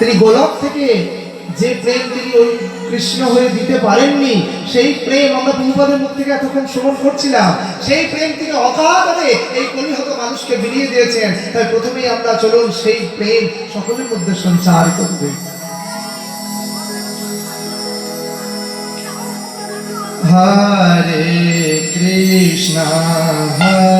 তিনি গোলক থেকে যে প্রেম তিনি ওই কৃষ্ণ হয়ে দিতে পারেননি, সেই প্রেম আমরা প্রভুপাদের মুখ থেকে এতক্ষণ শ্রবণ করছিলাম। সেই প্রেম তিনি অকাতরে এই কলিহত মানুষকে বিলিয়ে দিয়েছেন। তাই প্রথমেই আমরা চলুন সেই প্রেম সকলের মধ্যে সঞ্চার করতে। হরে কৃষ্ণ, হরে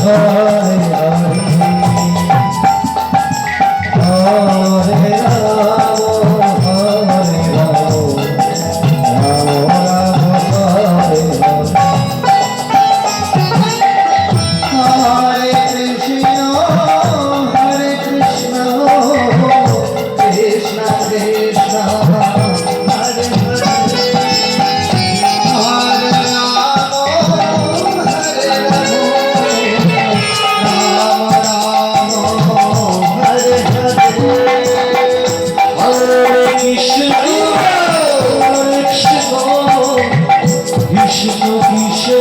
কৃষ্ণ কৃষ্ণ কৃষ্ণ কৃষ্ণ